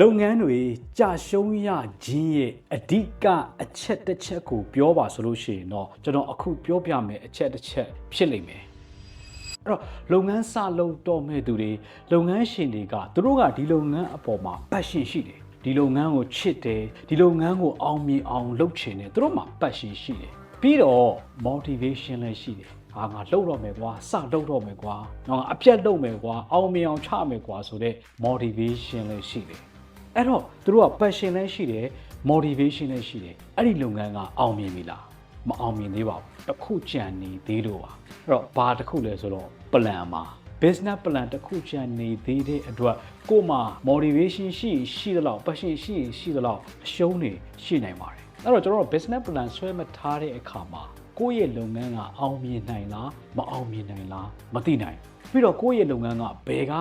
လုပ်ငန်းတွေကြာရှုံးရခြင်းရဲ့အဓိကအချက်တစ်ချက်ကိုပြောပါဆိုလို့ရှိရင်တော့ကျွန်တော်အခုပြောပြမယ်အချက်တစ်ချက်ဖြစ်လိမ့်မယ်အဲ့တော့လုပ်ငန်းစလုပ်တော့မဲ့သူတွေလုပ်ငန်းရှင်တွေကသူတို့ကဒီလုပ်ငန်းအပေါ်မှာ passion ရှိတယ်ဒီလုပ်ငန်းကိုချစ်တယ်ဒီလုပ်ငန်းကိုအောင်မြင်အောင်လုပ်ချင်တယ်သူတို့မှာ passion ရှိတယ်ပြီးတော့ motivation လည်းရှိတယ်ဟာငါလှုပ်တော့မယ်ကွာစလှုပ်တော့မယ်ကွာငါအပြတ်လှုပ်မယ်ကွာအောင်မြင်အောင်ချမယ်ကွာဆိုတဲ့ motivation လည်းရှိတယ် အဲ့တော့သူတို့က passion လည်းရှိတယ် motivation လည်းရှိတယ်အဲ့ဒီလုပ်ငန်းကအောင်မြင်ပြီလားမအောင်မြင်သေးပါဘူးတစ်ခုကြံနေသေးလို့ပါအဲ့တော့ဘာတစ်ခုလဲဆိုတော့ plan မှာ business plan တစ်ခုကြံနေသေးတဲ့အတွက်ကို့မှာ motivation ရှိရင်ရှိသလောက် passion ရှိရင်ရှိသလောက်အရှုံးတွေရှိနိုင်ပါတယ်အဲ့တော့ကျွန်တော်တို့ business plan ဆွဲမထားတဲ့အခါမှာကိုယ့်ရဲ့လုပ်ငန်းကအောင်မြင်နိုင်လားမအောင်မြင်နိုင်လားမသိနိုင်ဘူးပြီးတော့ကိုယ့်ရဲ့လုပ်ငန်းကဘယ်က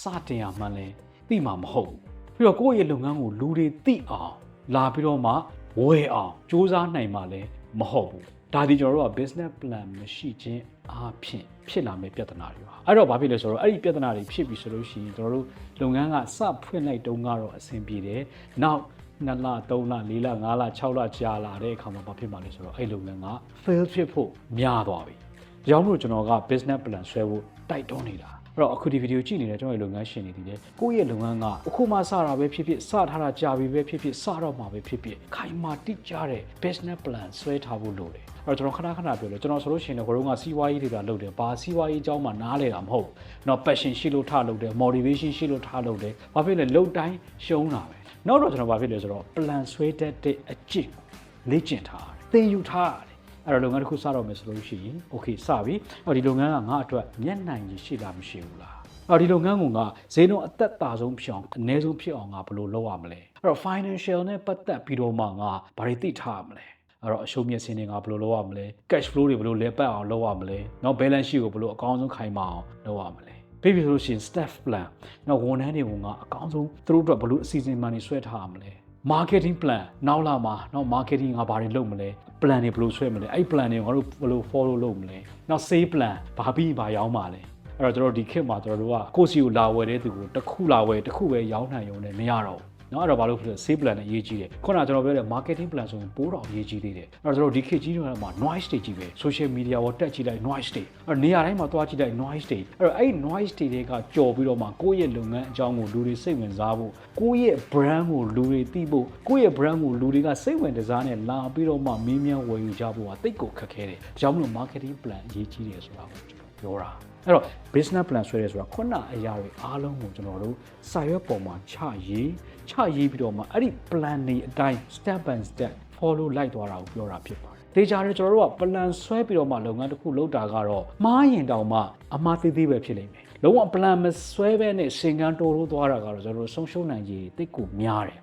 စတင်ရမှန်းလဲသိမှာမဟုတ်ဘူး ပြီးတော့ကိုယ့်ရဲ့လုပ်ငန်းကိုလူတွေသိအောင်လာပြီးတော့မှဝယ်အောင်စူးစမ်းနိုင်မှလည်းမဟုတ်ဘူးဒါဒီကျွန်တော်တို့က business plan မရှိခြင်းအားဖြင့်ဖြစ်လာမယ့်ပြဿနာတွေပါအဲ့တော့ဘာဖြစ်လဲဆိုတော့အဲ့ဒီပြဿနာတွေဖြစ်ပြီဆိုလို့ရှိရင်ကျွန်တော်တို့လုပ်ငန်းကစဖွင့်လိုက်တုန်းကတော့အဆင်ပြေတယ်နောက်2လ3လ4လ5လ6လကြာလာတဲ့အခါမှာဘာဖြစ်မှာလဲဆိုတော့အဲ့လုပ်ငန်းက fail ဖြစ်ဖို့များသွားပြီဒါကြောင့်မို့ကျွန်တော်က business plan ဆွဲဖို့တိုက်တွန်းနေတာအဲ့ တော့အခုဒီဗီဒီယိုကြည့်နေတဲ့ကျွန်တော်ရဲ့လုပ်ငန်းရှင်တွေဒီလေကိုယ့်ရဲ့လုပ်ငန်းကအခုမှစတာပဲဖြစ်ဖြစ်စထားတာကြာပြီပဲဖြစ်ဖြစ်စတော့မှာပဲဖြစ်ဖြစ်ခိုင်မာတိကျတဲ့ business plan ဆွဲထားဖို့လိုတယ်အဲ့တော့ကျွန်တော်ခဏခဏပြောလို့ကျွန်တော်ဆိုလို့ရှိရင်တော့ဘရုံးကစီးပွားရေးတွေပါလုပ်တယ်ဘာစီးပွားရေးအကြောင်းမှနားလဲတာမဟုတ်ဘူးเนาะ passion ရှိလို့ထားလုပ်တယ် motivation ရှိလို့ထားလုပ်တယ်ဘာဖြစ်လဲလုပ်တိုင်းရှုံးတာပဲနောက်တော့ကျွန်တော်ဘာဖြစ်လဲဆိုတော့ plan ဆွဲတတ်တဲ့အကျင့်လေ့ကျင့်ထားတယ်သင်ယူထားရတယ် အဲ့တော့လုပ်ငန်းတစ်ခုစတော့မယ်ဆိုလို့ရှိရင် okay စပြီအော်ဒီလုပ်ငန်းကငါအတွက်မျက်နှာကြီးရှိလားမရှိဘူးလားအော်ဒီလုပ်ငန်းကငါဈေးနှုန်းအသက်သာဆုံးဖြစ်အောင်အနည်းဆုံးဖြစ်အောင်ငါဘယ်လိုလုပ်ရမလဲအဲ့တော့ financial နဲ့ပတ်သက်ပြီးတော့မှငါဘာတွေသိထားရမလဲအဲ့တော့အရှုံးမြတ်စင်းတွေငါဘယ်လိုလုပ်ရမလဲ cash flow တွေဘယ်လိုလဲပတ်အောင်လုပ်ရမလဲနောက် balance sheet ကိုဘယ်လိုအကောင်းဆုံးခိုင်မာအောင်လုပ်ရမလဲပြီးပြီဆိုလို့ရှိရင် staff plan နောက်ဝန်ထမ်းတွေကိုငါအကောင်းဆုံးသူတို့အတွက်ဘယ်လိုအစီအစဉ်မှန်တွေဆွဲထားရမလဲ marketing plan နောက်လာမှာနောက် marketing ငါဘာတွေလုပ်မလဲ plan တွေဘယ်လိုဆွဲမလဲအဲ့ plan တွေငါတို့ဘယ်လို follow လုပ်မလဲနောက် save plan ဘာပြီးဘာရောင်းပါလဲအဲ့တော့ကျွန်တော်တို့ဒီခေတ်မှာကျွန်တော်တို့ကကိုယ့်စီကိုလာဝယ်တဲ့သူကိုတစ်ခုလာဝယ်တစ်ခုပဲရောင်းနိုင်ရုံနဲ့မရတော့ဘူး နော်အဲ့တော့ဘာလို့လဲ sales plan နဲ့အရေးကြီးတယ်ခုနကကျွန်တော်ပြောတဲ့ marketing plan ဆိုရင်ပိုးတော်အရေးကြီးသေးတယ်အဲ့တော့ကျွန်တော်ဒီခေတ်ကြီးတွေမှာ noise တွေကြီးပဲ social media ပေါ်တက်ကြည့်လိုက် noise တွေအဲ့နေရာတိုင်းမှာတွားကြည့်လိုက် noise တွေအဲ့တော့အဲ့ noise တွေကကြော်ပြီးတော့မှကိုယ့်ရဲ့လုပ်ငန်းအကြောင်းကိုလူတွေစိတ်ဝင်စားဖို့ကိုယ့်ရဲ့ brand ကိုလူတွေသိဖို့ကိုယ့်ရဲ့ brand ကိုလူတွေကစိတ်ဝင်တစားနဲ့လာပြီးတော့မှမင်းမြန်ဝယ်ယူကြဖို့ကတိတ်ကိုခက်ခဲတယ်ဒါကြောင့်မလို့ marketing plan အရေးကြီးတယ်ဆိုတာကို ပြောတာအဲ့တော့ business plan ဆွဲရဲဆိုတာခုနအရာတွေအားလုံးကိုကျွန်တော်တို့စာရွက်ပေါ်မှာချရေးချရေးပြီးတော့မှအဲ့ဒီ plan တွေအတိုင်း step by step follow လိုက်သွားတာကိုပြောတာဖြစ်ပါတယ်ဒေချာတွေကျွန်တော်တို့က plan ဆွဲပြီးတော့မှလုပ်ငန်းတစ်ခုလုပ်တာကတော့မှားရင်တောင်မှအမှားသေးသေးပဲဖြစ်လိမ့်မယ်လုံးဝ plan မဆွဲဘဲနဲ့စင်ကန်းတိုးလို့သွားတာကတော့ကျွန်တော်တို့ဆုံးရှုံးနိုင်ကြီးတိတ်ကိုများတယ်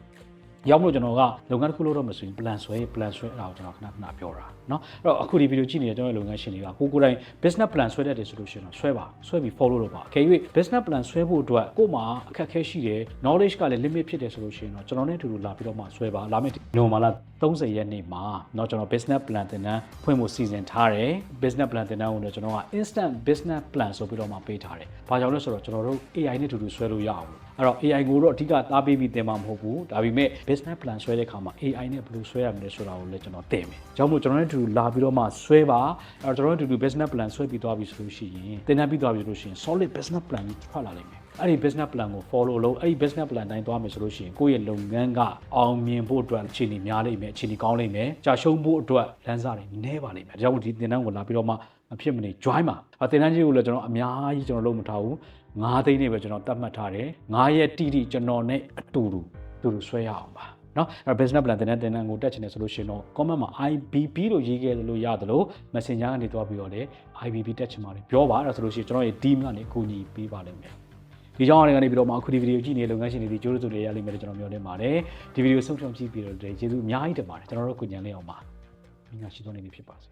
ရောက်မလို့ကျွန်တော်ကလုပ်ငန်းတစ်ခုလုပ်တော့မဆိုရင် plan ဆွဲ plan ဆွဲအဲ့ဒါကိုကျွန်တော်ခဏခဏပြောတာเนาะအဲ့တော့အခုဒီဗီဒီယိုကြည့်နေတဲ့ကျွန်တော်ရဲ့လုပ်ငန်းရှင်တွေကကိုကိုယ်တိုင် business plan ဆွဲတတ်တယ်ဆိုလို့ရှိရင်တော့ဆွဲပါဆွဲပြီး follow လုပ်ပါအကယ်၍ business plan ဆွဲဖို့အတွက်ကို့မှာအခက်အခဲရှိတယ် knowledge ကလည်း limit ဖြစ်တယ်ဆိုလို့ရှိရင်တော့ကျွန်တော်နဲ့အတူတူလာပြီးတော့မှဆွဲပါလာမယ့်နိုမာလာ30ရက်နေ့မှာเนาะကျွန်တော် business plan တင်တန်းဖွင့်ဖို့စီစဉ်ထားတယ် business plan တင်တန်းကိုလည်းကျွန်တော်က instant business plan ဆိုပြီးတော့မှပေးထားတယ်။ဘာကြောင့်လဲဆိုတော့ကျွန်တော်တို့ AI နဲ့အတူတူဆွဲလို့ရအောင်လို့ အဲ့တော့ AI ကိုတော့အဓိကသားပေးပြီးတင်မှာမဟုတ်ဘူးဒါပေမဲ့ business plan ဆွဲတဲ့အခါမှာ AI နဲ့ဘယ်လိုဆွဲရမလဲဆိုတာကိုလည်းကျွန်တော်တင်မယ်။ကြောင့်မို့ကျွန်တော်နဲ့အတူတူလာပြီးတော့မှဆွဲပါအဲ့တော့ကျွန်တော်တို့အတူတူ business plan ဆွဲပြီးသွားပြီဆိုလို့ရှိရင်တင်တန်းပြီးသွားပြီဆိုလို့ရှိရင် solid business plan ကြီးထွက်လာလိမ့်မယ်။အဲ့ဒီ business plan ကို follow လုပ်အဲ့ဒီ business plan တိုင်းသွားမယ်ဆိုလို့ရှိရင်ကိုယ့်ရဲ့လုပ်ငန်းကအောင်မြင်ဖို့အတွက်အခြေအနေများလိမ့်မယ်အခြေအနေကောင်းလိမ့်မယ်ကြာရှုံးဖို့အတွက်လမ်းစာတွေနည်းပါလိမ့်မယ်ဒါကြောင့်မို့ဒီသင်တန်းကိုလာပြီးတော့မှမဖြစ်မနေ join ပါအသင်တန်းကြီးကိုလည်းကျွန်တော်အများကြီးကျွန်တော်လုပ်မထားဘူး 9သိန်းနဲ့ပဲကျွန်တော်တတ်မှတ်ထားတယ်9ရက်တိတိကျွန်တော်နဲ့အတူတူတူတူဆွဲရအောင်ပါနော်အဲ့ business plan တင်တဲ့တင်တဲ့ကိုတက်ချင်တယ်ဆိုလို့ရှိရင်တော့ comment မှာ IBB လို့ရေးခဲ့လို့ရတယ်လို့ messenger ကနေတွားပြီးတော့လေ IBB တက်ချင်ပါတယ်ပြောပါအဲ့ဒါဆိုလို့ရှိရင်ကျွန်တော်ရဲ့ team ကနေအကူအညီပေးပါလိမ့်မယ်ဒီကြောင့်အနေနဲ့ပြီးတော့မှအခုဒီဗီဒီယိုကြည့်နေတဲ့လုပ်ငန်းရှင်တွေဒီကြိုးစုတွေရလိမ့်မယ်လို့ကျွန်တော်မျှော်လင့်ပါတယ်ဒီဗီဒီယိုဆုံးဖြတ်ကြည့်ပြီးတော့ကျေးဇူးအများကြီးတင်ပါတယ်ကျွန်တော်တို့ကိုညံလေးအောင်ပါမင်္ဂလာရှိသောနေ့ဖြစ်ပါစေ